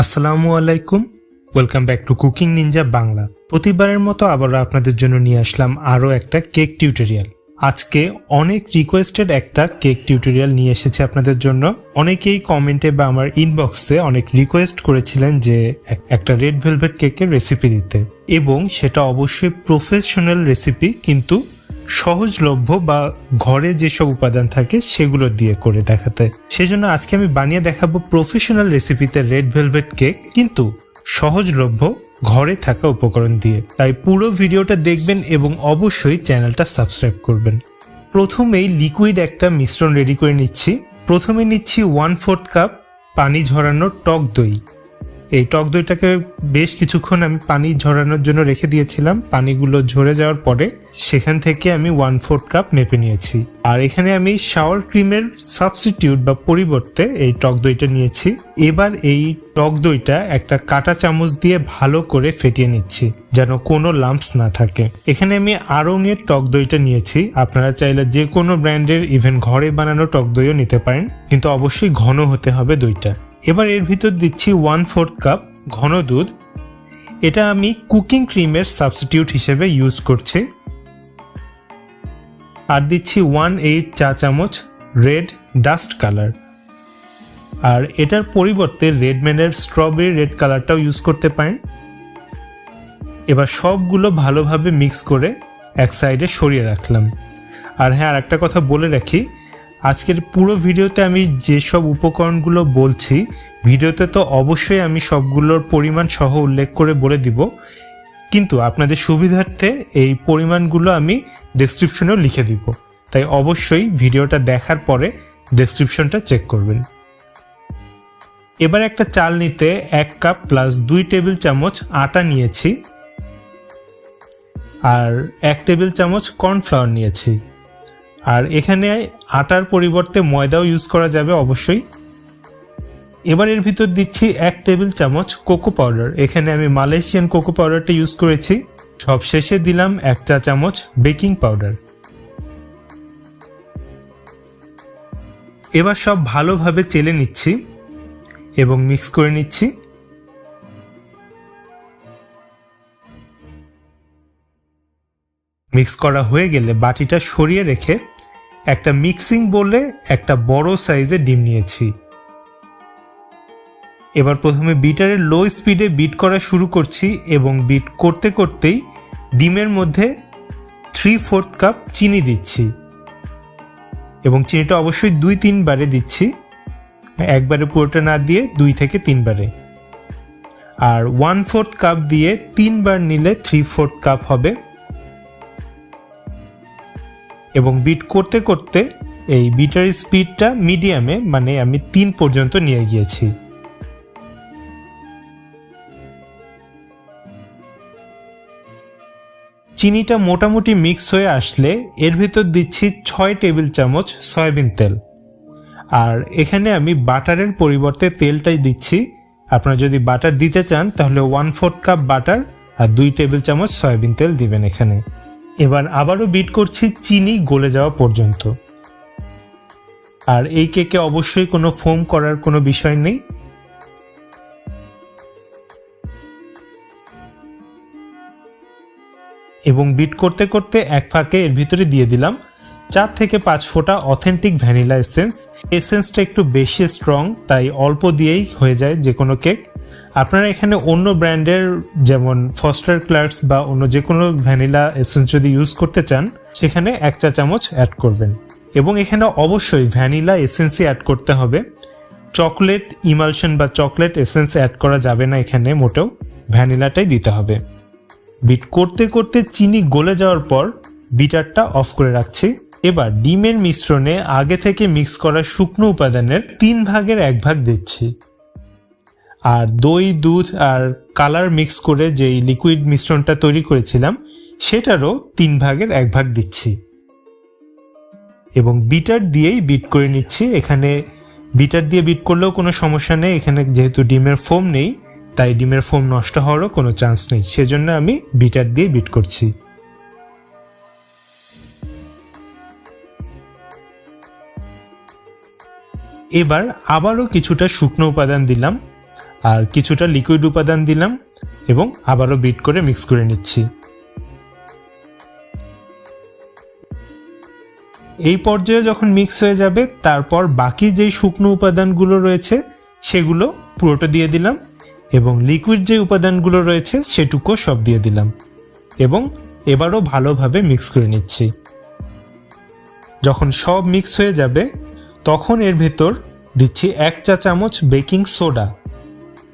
আসসালামু আলাইকুম। Welcome back to cooking ninja Bangla প্রতিবারের মতো আবারও আপনাদের জন্য নিয়ে আসলাম আরও একটা কেক টিউটোরিয়াল। আজকে অনেক রিকোয়েস্টেড একটা কেক টিউটোরিয়াল নিয়ে এসেছে আপনাদের জন্য। অনেকেই কমেন্টে বা আমার ইনবক্সে অনেক রিকোয়েস্ট করেছিলেন যে এক- একটা রেড ভেলভেট কেকের রেসিপি দিতে। এবং সেটা অবশ্যই প্রফেশনাল রেসিপি কিন্তু সহজলভ্য বা ঘরে যেসব উপাদান থাকে সেগুলো দিয়ে করে দেখাতে। সেজন্য আজকে আমি বানিয়ে দেখাবো প্রফেশনাল রেসিপিতে রেড ভেলভেট কেক কিন্তু সহজলভ্য ঘরে থাকা উপকরণ দিয়ে। তাই পুরো ভিডিওটা দেখবেন এবং অবশ্যই চ্যানেলটা সাবস্ক্রাইব করবেন। প্রথমেই লিকুইড একটা মিশ্রণ রেডি করে নিচ্ছি। প্রথমে নিচ্ছি ওয়ান ফোর্থ কাপ পানি ঝরানো টক দই। এই টক দইটাকে বেশ কিছুক্ষণ আমি পানি ঝরানোর জন্য রেখে দিয়েছিলাম। পানিগুলো ঝরে যাওয়ার পরে সেখান থেকে আমি ওয়ান ফোর্থ কাপ মেপে নিয়েছি। আর এখানে আমি শাওয়ার ক্রিমের সাবস্টিটিউট বা পরিবর্তে এই টক দইটা নিয়েছি। এবার এই টক দইটা একটা কাঁটা চামচ দিয়ে ভালো করে ফেটিয়ে নিচ্ছি, যেন কোনো লাম্পস না থাকে। এখানে আমি আড়ংয়ের টক দইটা নিয়েছি। আপনারা চাইলে যে কোনো ব্র্যান্ডের ইভেন ঘরে বানানো টক দইও নিতে পারেন। কিন্তু অবশ্যই ঘন হতে হবে দইটা। এবার এর ভিতর দিচ্ছি ওয়ান ফোর্থ কাপ ঘন দুধ। এটা আমি কুকিং ক্রিমের সাবস্টিটিউট হিসেবে ইউজ করছি। আর দিচ্ছি ওয়ান এইট চা চামচ রেড ডাস্ট কালার আর এটার পরিবর্তে রেডম্যানের স্ট্রবেরি রেড কালারটাও ইউজ করতে পারেন। এবার সবগুলো ভালোভাবে মিক্স করে এক সাইডে সরিয়ে রাখলাম। আর হ্যাঁ আর একটা কথা বলে রাখি আজকের পুরো ভিডিওতে আমি যেসব উপকরণগুলো বলছি, ভিডিওতে তো অবশ্যই আমি সবগুলোর পরিমাণ সহ উল্লেখ করে বলে দিব। কিন্তু আপনাদের সুবিধার্থে এই পরিমাণগুলো আমি ডেসক্রিপশনেও লিখে দিব। তাই অবশ্যই ভিডিওটা দেখার পরে ডেসক্রিপশনটা চেক করবেন। এবার একটা চাল নিতে এক কাপ প্লাস দুই টেবিল চামচ আটা নিয়েছি। আর এক টেবিল চামচ কর্নফ্লাওয়ার নিয়েছি। আর এখানে আটার পরিবর্তে ময়দাও ইউজ করা যাবে অবশ্যই। এবার এর ভিতর দিচ্ছি এক টেবিল চামচ কোকো পাউডার। এখানে আমি মালয়েশিয়ান কোকো পাউডারটা ইউজ করেছি। সব শেষে দিলাম এক চা চামচ বেকিং পাউডার। এবার সব ভালোভাবে চেলে নিচ্ছি এবং মিক্স করে নিচ্ছি। মিক্স করা হয়ে গেলে বাটিটা সরিয়ে রেখে একটা মিক্সিং বলে একটা বড় সাইজে ডিম নিয়েছি। এবার প্রথমে বিটারের লো স্পিডে বিট করা শুরু করছি এবং বিট করতে করতেই ডিমের মধ্যে থ্রি ফোর্থ কাপ চিনি দিচ্ছি। এবং চিনিটা অবশ্যই দুই তিনবারে দিচ্ছি। একবারে পুরোটা না দিয়ে দুই থেকে তিনবারে। আর ওয়ান ফোর্থ কাপ দিয়ে তিনবার নিলে থ্রি ফোর্থ কাপ হবে। এবং বিট করতে করতে এই বিটার স্পিডটা মিডিয়ামে মানে আমি তিন পর্যন্ত নিয়ে গিয়েছি। চিনিটা মোটামুটি মিক্স হয়ে আসলে এর ভিতর দিচ্ছি ছয় টেবিল চামচ সয়াবিন তেল। আর এখানে আমি বাটারের পরিবর্তে তেলটাই দিচ্ছি। আপনারা যদি বাটার দিতে চান, তাহলে ওয়ান ফোর্থ কাপ বাটার আর দুই টেবিল চামচ সয়াবিন তেল দিবেন এখানে। এবার আবারও বিট করছি চিনি গলে যাওয়া পর্যন্ত। আর এই কেকে অবশ্যই কোনো ফোম করার কোনো বিষয় নেই। এবং বিট করতে করতে এক ফাঁকে এর ভিতরে দিয়ে দিলাম চার থেকে পাঁচ ফোঁটা অথেন্টিক ভ্যানিলা এসেন্স এসেন্সটা একটু বেশি স্ট্রং তাই অল্প দিয়েই হয়ে যায় যে কোনো কেক আপনারা এখানে অন্য ব্র্যান্ডের যেমন ফস্টার ক্লার্কস বা অন্য যে কোনো ভ্যানিলা এসেন্স যদি ইউজ করতে চান, সেখানে এক চা চামচ অ্যাড করবেন। এবং এখানে অবশ্যই ভ্যানিলা এসেন্সই অ্যাড করতে হবে। চকলেট ইমালশন বা চকলেট এসেন্স অ্যাড করা যাবে না এখানে মোটেও। ভ্যানিলাটাই দিতে হবে। বিট করতে করতে চিনি গলে যাওয়ার পর বিটারটা অফ করে রাখছি। এবার ডিমের মিশ্রণে আগে থেকে মিক্স করা শুকনো উপাদানের তিন ভাগের এক ভাগ দিচ্ছি। আর দই, দুধ আর কালার মিক্স করে যেই লিকুইড মিশ্রণটা তৈরি করেছিলাম, সেটারও তিন ভাগের এক ভাগ দিচ্ছি। এবং বিটার দিয়েই বিট করে নিচ্ছি। এখানে বিটার দিয়ে বিট করলেও কোনো সমস্যা নেই। এখানে যেহেতু ডিমের ফোম নেই, তাই ডিমের ফোম নষ্ট হওয়ারও কোনো চান্স নেই। সেজন্য আমি বিটার দিয়ে বিট করছি। এবার আবারও কিছুটা শুকনো উপাদান দিলাম। আর কিছুটা লিকুইড উপাদান দিলাম এবং আবারও বিট করে মিক্স করে নিচ্ছি। এই পর্যায়ে যখন মিক্স হয়ে যাবে, তারপর বাকি যেই শুকনো উপাদানগুলো রয়েছে, সেগুলো পুরোটা দিয়ে দিলাম এবং লিকুইড যে উপাদানগুলো রয়েছে সেটুকু সব দিয়ে দিলাম এবং এবারও ভালোভাবে মিক্স করে নিচ্ছি। যখন সব মিক্স হয়ে যাবে, তখন এর ভেতর দিচ্ছি এক চা চামচ বেকিং সোডা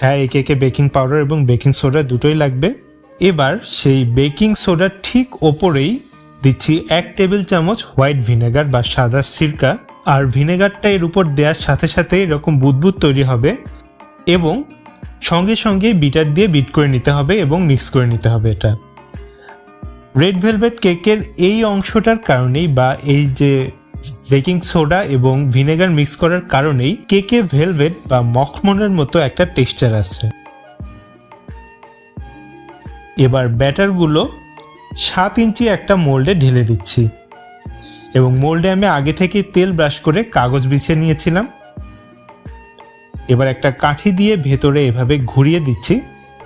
হ্যাঁ এই কেকে বেকিং পাউডার এবং বেকিং সোডা দুটোই লাগবে। এবার সেই বেকিং সোডার ঠিক ওপরেই দিচ্ছি এক টেবিল চামচ হোয়াইট ভিনেগার বা সাদা সিরকা। আর ভিনেগারটা এর উপর দেওয়ার সাথে সাথে এরকম বুদবুদ তৈরি হবে এবং সঙ্গে সঙ্গে বিটার দিয়ে বিট করে নিতে হবে এবং মিক্স করে নিতে হবে এটা। রেড ভেলভেট কেকের এই অংশটার কারণেই বা এই যে বেকিং সোডা এবং ভিনেগার মিক্স করার কারণেই কেকে ভেলভেট বা মখমলের মতো একটা টেক্সচার আছে। এবার ব্যাটারগুলো সাত ইঞ্চি একটা মোল্ডে ঢেলে দিচ্ছি এবং মোল্ডে আমি আগে থেকে তেল ব্রাশ করে কাগজ বিছিয়ে নিয়েছিলাম। এবার একটা কাঠি দিয়ে ভেতরে এভাবে ঘুরিয়ে দিচ্ছি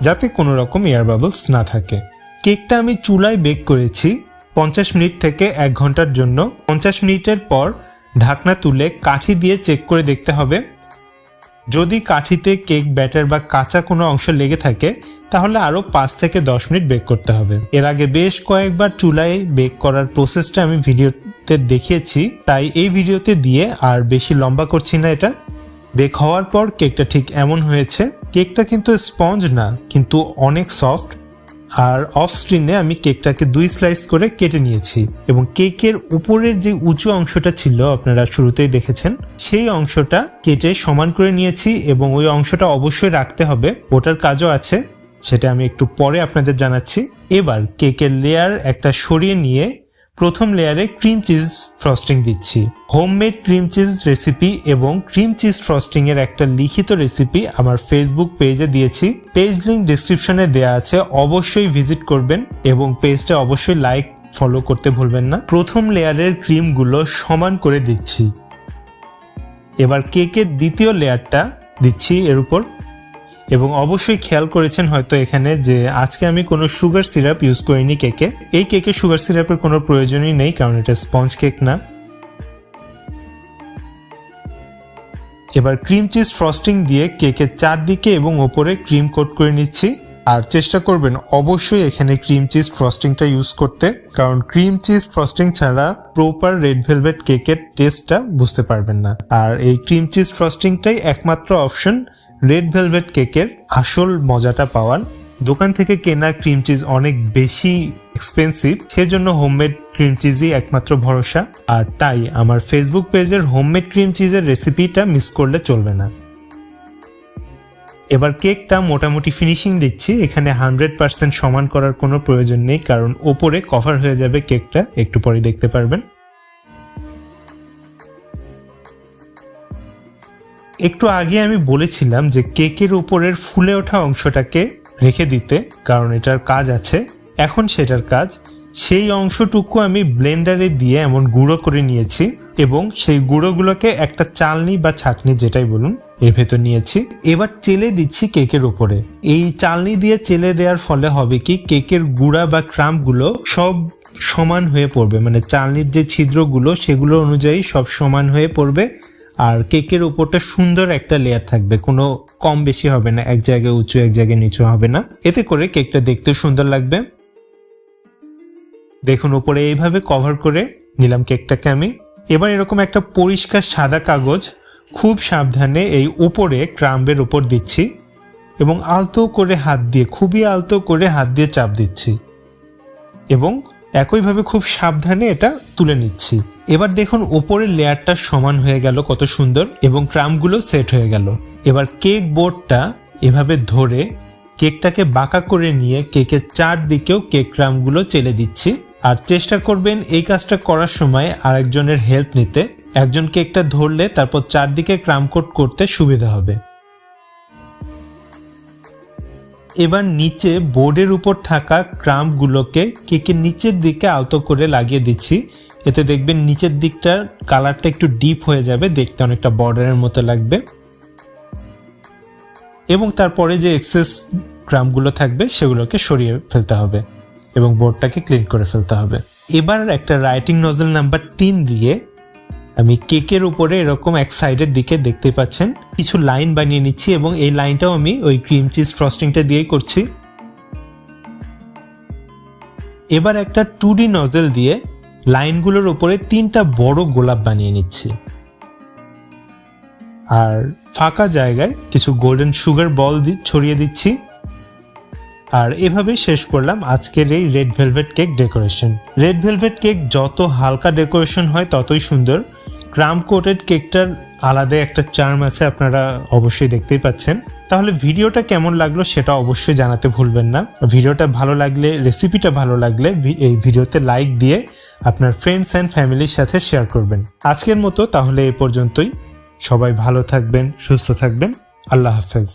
যাতে কোনো রকম এয়ার বাবলস না থাকে। কেকটা আমি চুলায় বেক করেছি পঞ্চাশ মিনিট থেকে এক ঘণ্টার জন্য। পঞ্চাশ মিনিটের পর ঢাকনা তুলে কাঠি দিয়ে চেক করে দেখতে হবে। যদি কাঠিতে কেক, ব্যাটার বা কাঁচা কোনো অংশ লেগে থাকে, তাহলে আরও পাঁচ থেকে দশ মিনিট বেক করতে হবে। এর আগে বেশ কয়েকবার চুলায় বেক করার প্রসেসটা আমি ভিডিওতে দেখিয়েছি, তাই এই ভিডিওতে দিয়ে আর বেশি লম্বা করছি না এটা। বেক হওয়ার পর কেকটা ঠিক এমন হয়েছে। কেকটা কিন্তু স্পঞ্জ না, কিন্তু অনেক সফট। আর অফ স্ক্রিনে আমি কেকটাকে দুই স্লাইস করে কেটে নিয়েছি এবং কেকের উপরের যে উঁচু অংশটা ছিল আপনারা শুরুতেই দেখেছেন, সেই অংশটা কেটে সমান করে নিয়েছি এবং ওই অংশটা অবশ্যই রাখতে হবে। ওটার কাজও আছে, সেটা আমি একটু পরে আপনাদের জানাচ্ছি। এবার কেকের লেয়ার একটা সরিয়ে নিয়ে প্রথম লেয়ারে ক্রিম চিজ ফ্রস্টিং দিচ্ছি। হোমমেড ক্রিম চিজ রেসিপি এবং ক্রিম চিজ ফ্রস্টিং এর একটা লিখিত রেসিপি আমার ফেসবুক পেজে দিয়েছি। পেজ লিঙ্ক ডিসক্রিপশনে দেওয়া আছে। অবশ্যই ভিজিট করবেন এবং পেজটা অবশ্যই লাইক ফলো করতে ভুলবেন না। প্রথম লেয়ারের ক্রিমগুলো সমান করে দিচ্ছি। এবার কেকের দ্বিতীয় লেয়ারটা দিচ্ছি এর উপর। এবং অবশ্যই খেয়াল করেছেন হয়তো এখানে যে আজকে আমি কোনো সুগার সিরাপ ইউজ করিনি কেকে এই কেকে সুগার সিরাপের কোনো প্রয়োজনই নেই, কারণ এটা স্পঞ্জ কেক না। এবার ক্রিম চিজ ফ্রস্টিং দিয়ে কেকের চারদিকে এবং ওপরে ক্রিম কোট করে নিচ্ছি। আর চেষ্টা করবেন অবশ্যই এখানে ক্রিম চিজ ফ্রস্টিংটা ইউজ করতে, কারণ ক্রিম চিজ ফ্রস্টিং ছাড়া প্রপার রেড ভেলভেট কেকের টেস্টটা বুঝতে পারবেন না। আর এই ক্রিম চিজ ফ্রস্টিংটাই একমাত্র অপশন রেড ভেলভেট কেকের আসল মজাটা পাওয়ার। দোকান থেকে কেনা ক্রিম চিজ অনেক বেশি এক্সপেন্সিভ সেজন্য হোমমেড ক্রিম চিজই একমাত্র ভরসা। আর তাই আমার ফেসবুক পেজের হোমমেড ক্রিম চিজের রেসিপিটা মিস করলে চলবে না। এবার কেকটা মোটামুটি ফিনিশিং দিচ্ছি, এখানে হান্ড্রেড পার্সেন্ট সমান করার কোনো প্রয়োজন নেই, কারণ ওপরে কভার হয়ে যাবে কেকটা একটু পরে দেখতে পারবেন। একটু আগে আমি বলেছিলাম যে কেকের উপরের ফুলে ওঠা অংশটাকে রেখে দিতে, কারণ এটার কাজ আছে। এখন সেটার কাজ, সেই অংশটুকু আমি ব্লেন্ডারে দিয়ে এমন গুঁড়ো করে নিয়েছি এবং সেই গুঁড়োগুলোকে একটা চালনি বা ছাকনি যেটাই বলুন, এর ভেতর নিয়েছি। এবার চেলে দিচ্ছি কেকের উপরে। এই চালনি দিয়ে চেলে দেওয়ার ফলে হবে কি, কেকের গুঁড়া বা ক্রাম্পগুলো সব সমান হয়ে পড়বে। মানে চালনির যে ছিদ্রগুলো, সেগুলো অনুযায়ী সব সমান হয়ে পড়বে। আর কেকের উপরটা সুন্দর একটা লেয়ার থাকবে। কোনো কম বেশি হবে না, এক জায়গায় উঁচু, এক জায়গায় নিচু হবে না। এতে করে কেকটা দেখতে সুন্দর লাগবে। দেখুন, উপরে এইভাবে কভার করে নিলাম কেকটাকে আমি। এবার এরকম একটা পরিষ্কার সাদা কাগজ খুব সাবধানে এই উপরে ক্রাম্বের উপর দিচ্ছি এবং আলতো করে হাত দিয়ে, খুবই আলতো করে হাত দিয়ে চাপ দিচ্ছি। এবং একইভাবে খুব সাবধানে এটা তুলে নিচ্ছি। এবার দেখুন, ওপরের লেয়ারটা সমান হয়ে গেল, কত সুন্দর, এবং ক্রামগুলো সেট হয়ে গেল। এবার কেক বোর্ডটা এভাবে ধরে কেকটাকে বাঁকা করে নিয়ে কেকের চারদিকেও কেক ক্রামগুলো চেলে দিচ্ছি। আর চেষ্টা করবেন এই কাজটা করার সময় আরেকজনের হেল্প নিতে। একজন কেকটা ধরলে তারপর চারদিকে ক্রাম কোট করতে সুবিধা হবে। এবার নিচে বোর্ডের উপর থাকা ক্রাম্পগুলোকে কেকের নিচের দিকে আলতো করে লাগিয়ে দিচ্ছি। এতে দেখবেন নিচের দিকটার কালারটা একটু ডিপ হয়ে যাবে, দেখতে অনেকটা বর্ডারের মতো লাগবে। এবং তারপরে যে এক্সেস গ্রামগুলো থাকবে, সেগুলোকে সরিয়ে ফেলতে হবে এবং বোর্ডটাকে ক্লিন করে ফেলতে হবে। এবার একটা রাইটিং নজল নাম্বার তিন দিয়ে আমি কেকের উপরে এরকম এক সাইডের দিকে দেখতে পাচ্ছেন। কিছু লাইন বানিয়ে নিচ্ছি এবং এই লাইনটাও আমি ওই ক্রিম চিজ ফ্রস্টিংটা দিয়েই করছি। এবার একটা টু ডি নজেল দিয়ে লাইনগুলোর উপরে তিনটা বড় গোলাপ বানিয়ে নিচ্ছি। আর ফাঁকা জায়গায় কিছু গোল্ডেন সুগার বল ছড়িয়ে দিচ্ছি। আর এভাবেই শেষ করলাম আজকের এই red velvet cake decoration red velvet cake যত হালকা ডেকোরেশন হয় ততই সুন্দর। ক্রাম কোটেড কেকটার আলাদা একটা চার্ম আছে, আপনারা অবশ্যই দেখতেই পাচ্ছেন। তাহলে ভিডিওটা কেমন লাগল সেটা অবশ্যই জানাতে ভুলবেন না। ভিডিওটা ভালো লাগলে রেসিপিটা ভালো লাগলে এই ভিডিওতে লাইক দিয়ে আপনার ফ্রেন্ডস অ্যান্ড ফ্যামিলির সাথে শেয়ার করবেন। আজকের মতো তাহলে এ পর্যন্তই। সবাই ভালো থাকবেন, সুস্থ থাকবেন। আল্লাহ হাফেজ।